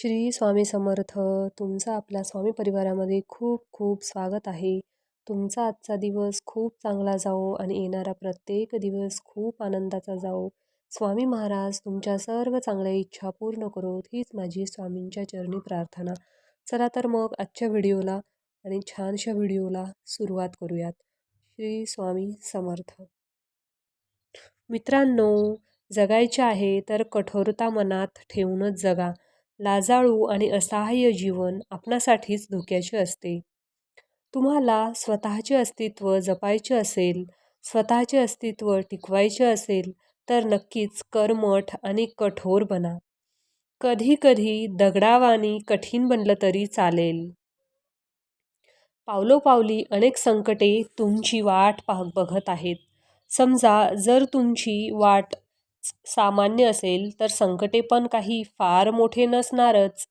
श्री स्वामी समर्थ. तुमचं आपल्या स्वामी परिवारामध्ये खूप खूप स्वागत आहे. तुमचा आजचा दिवस खूप चांगला जाओ आणि येणारा प्रत्येक दिवस खूप आनंदाचा जाओ स्वामी महाराज तुमच्या सर्व चांगल्या इच्छा पूर्ण करोत. हीच माझी स्वामींच्या चरणी प्रार्थना. चला तर मग आजच्या व्हिडिओला आणि छानशा व्हिडिओला सुरुवात करूयात. श्री स्वामी समर्थ. मित्रांनो जगायचे आहे तर कठोरता मनात ठेवूनच जगा. लाजाळू आणि असहाय्य जीवन आपणासाठीच धोक्याचे असते. तुम्हाला स्वतःचे अस्तित्व जपायचे असेल स्वतःचे अस्तित्व टिकवायचे असेल तर नक्कीच कर्मठ आणि कठोर बना. कधी कधी दगडावानी कठीण बनलं तरी चालेल. पावलोपावली अनेक संकटे तुमची वाट पाह बघत आहेत. समजा जर तुमची वाट सामान्य असेल तर संकटे पण काही फार मोठे नसणारच.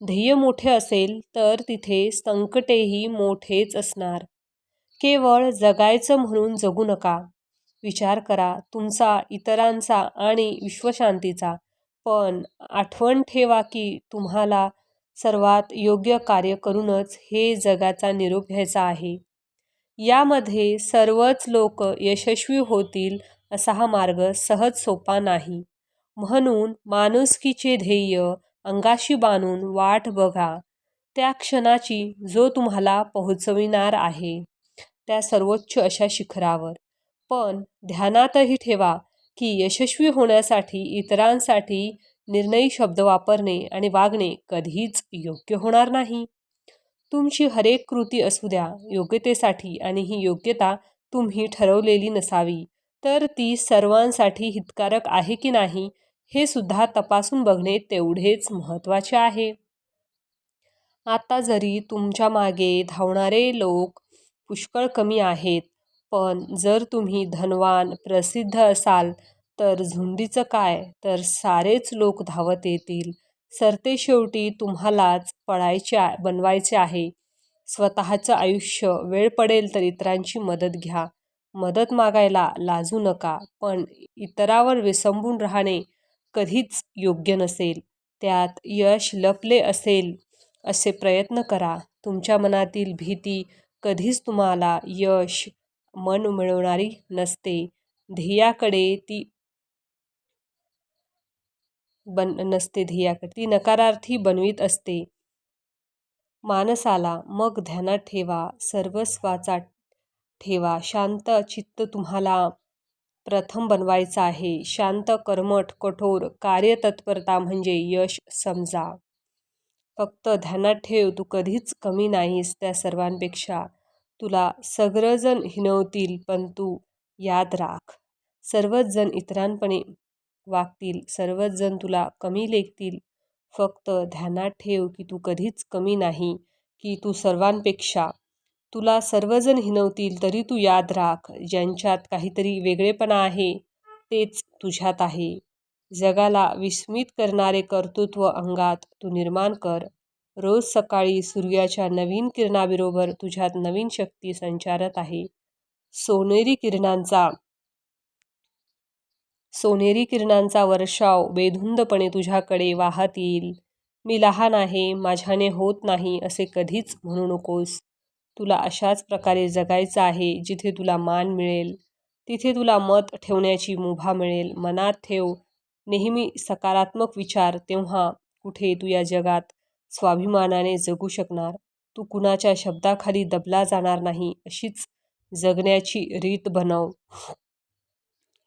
ध्येय मोठे असेल तर तिथे संकटेही मोठेच असणार. केवळ जगायचं म्हणून जगू नका. विचार करा तुमचा इतरांचा आणि विश्वशांतीचा. पण आठवण ठेवा की तुम्हाला सर्वात योग्य कार्य करूनच हे जगाचा निरोप घ्यायचा आहे. यामध्ये सर्वच लोक यशस्वी होतील असा हा मार्ग सहज सोपा नाही. म्हणून माणुसकीचे ध्येय अंगाशी बांधून वाट बघा. त्या क्षणाची जो तुम्हाला पोहोचविणार आहे त्या सर्वोच्च अशा शिखरावर. पण ध्यानातही ठेवा की यशस्वी होण्यासाठी इतरांसाठी निर्णयी शब्द वापरणे आणि वागणे कधीच योग्य होणार नाही. तुमची हरेक कृती असू द्या योग्यतेसाठी आणि ही योग्यता तुम्ही ठरवलेली नसावी. तर ती सर्वांसाठी हितकारक आहे की नाही हे सुद्धा तपासून बघणे तेवढेच महत्त्वाचे आहे. आता जरी तुमच्या मागे धावणारे लोक पुष्कळ कमी आहेत पण जर तुम्ही धनवान प्रसिद्ध असाल तर झुंडीचं काय? तर सारेच लोक धावत येतील. सरते शेवटी तुम्हालाच पळायचे बनवायचे आहे. स्वतःचं आयुष्य वेळ पडेल तर इतरांची मदत घ्या. मदत मागायला लाजू नका पण इतरावर विसंबून राहणे कधीच योग्य नसेल. त्यात यश लपले असेल असे प्रयत्न करा. तुमच्या मनातील भीती कधीच तुम्हाला यश मन मिळवणारी नसते. ध्येयाकडे ती बन नसते. ध्येयाकडे ती नकारार्थी बनवीत असते. माणसाला मग ध्यानात ठेवा. सर्वस्वाचा ठेवा. शांत चित्त तुम्हाला प्रथम बनवायचं आहे. शांत कर्मठ कठोर कार्यतत्परता म्हणजे यश समजा. फक्त ध्यानात ठेव तू कधीच कमी नाहीस त्या सर्वांपेक्षा. तुला सगळंजण हिनवतील पण तू याद राख. सर्वच जण इतरांपणे वागतील सर्वच जण तुला कमी लेखतील. फक्त ध्यानात ठेव की तू कधीच कमी नाही की तू सर्वांपेक्षा तुला सर्वजण हिनवतील तरी तू याद राख. ज्यांच्यात काहीतरी वेगळेपणा आहे तेच तुझ्यात आहे. जगाला विस्मित करणारे कर्तृत्व अंगात तू निर्माण कर. रोज सकाळी सूर्याच्या नवीन किरणाबरोबर तुझ्यात नवीन शक्ती संचारत आहे. सोनेरी किरणांचा सोनेरी किरणांचा वर्षाव बेधुंदपणे तुझ्याकडे वाहत येईल मी लहान आहे माझ्याने होत नाही असे कधीच म्हणू नकोस. तुला अशाच प्रकारे जगायचं आहे जिथे तुला मान मिळेल. तिथे तुला मत ठेवण्याची मुभा मिळेल. मनात ठेव. नेहमी सकारात्मक विचार. तेव्हा कुठे तू या जगात स्वाभिमानाने जगू शकणार? तू कुणाच्या शब्दाखाली दबला जाणार नाही? अशीच जगण्याची रीत बनव.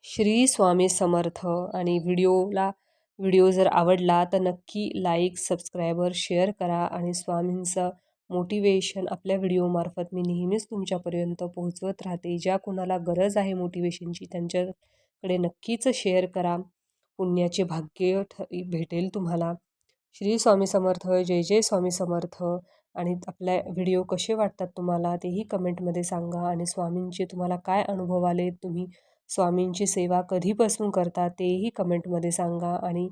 श्री स्वामी समर्थ. आणि व्हिडिओला व्हिडिओ जर आवडला तर नक्की लाईक सबस्क्रायबर शेअर करा. आणि स्वामींचं मोटिवेशन आपल्या व्हिडिओमार्फत मी नेहमीच तुमच्यापर्यंत पोहोचवत राहते. ज्या कोणाला गरज आहे मोटिवेशनची त्यांच्याकडे नक्कीच शेअर करा. पुण्याचे भाग्य ठ भेटेल तुम्हाला. श्री स्वामी समर्थ जय जय स्वामी समर्थ. आणि आपल्या व्हिडिओ कसे वाटतात तुम्हाला तेही कमेंटमध्ये सांगा. आणि स्वामींचे तुम्हाला काय अनुभव आले तुम्ही स्वामींची सेवा कधीपासून करता तेही कमेंटमध्ये सांगा. आणि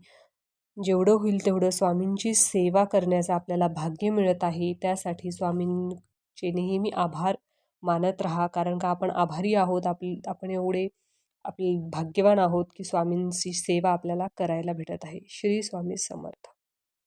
जेवढं होईल तेवढं स्वामींची सेवा करण्याचं आपल्याला भाग्य मिळत आहे. त्यासाठी स्वामींचे नेहमी आभार मानत राहा. कारण का आपण आभारी आहोत आपली आपण एवढे आपले भाग्यवान आहोत की स्वामींची सेवा आपल्याला करायला भेटत आहे. श्री स्वामी समर्थ.